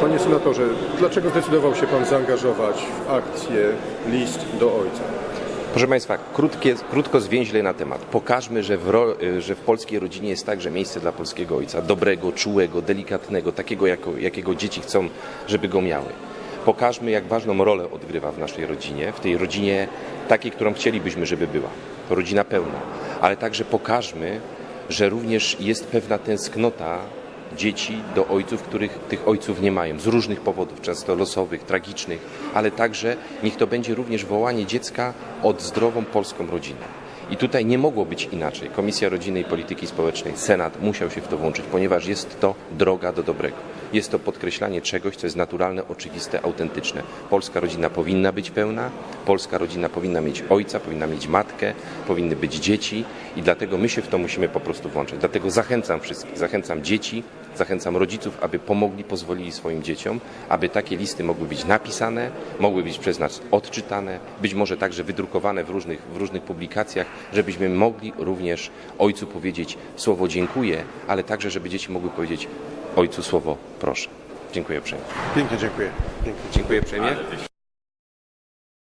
Panie senatorze, dlaczego zdecydował się pan zaangażować w akcję List do Ojca? Proszę Państwa, krótkie, krótko zwięźle na temat. Pokażmy, że w, ro, że w polskiej rodzinie jest także miejsce dla polskiego ojca. Dobrego, czułego, delikatnego, takiego, jako, jakiego dzieci chcą, żeby go miały. Pokażmy, jak ważną rolę odgrywa w naszej rodzinie, w tej rodzinie takiej, którą chcielibyśmy, żeby była. Rodzina pełna. Ale także pokażmy, że również jest pewna tęsknota dzieci do ojców, których tych ojców nie mają, z różnych powodów, często losowych, tragicznych, ale także niech to będzie również wołanie dziecka od zdrową polską rodzinę. I tutaj nie mogło być inaczej. Komisja Rodziny i Polityki Społecznej, Senat musiał się w to włączyć, ponieważ jest to droga do dobrego. Jest to podkreślanie czegoś, co jest naturalne, oczywiste, autentyczne. Polska rodzina powinna być pełna, polska rodzina powinna mieć ojca, powinna mieć matkę, powinny być dzieci i dlatego my się w to musimy po prostu włączyć. Dlatego zachęcam wszystkich, zachęcam dzieci, zachęcam rodziców, aby pomogli, pozwolili swoim dzieciom, aby takie listy mogły być napisane, mogły być przez nas odczytane, być może także wydrukowane w różnych, w różnych publikacjach, żebyśmy mogli również ojcu powiedzieć słowo dziękuję, ale także, żeby dzieci mogły powiedzieć ojcu słowo proszę. Dziękuję uprzejmie. Pięknie dziękuję. Pięknie. Dziękuję uprzejmie.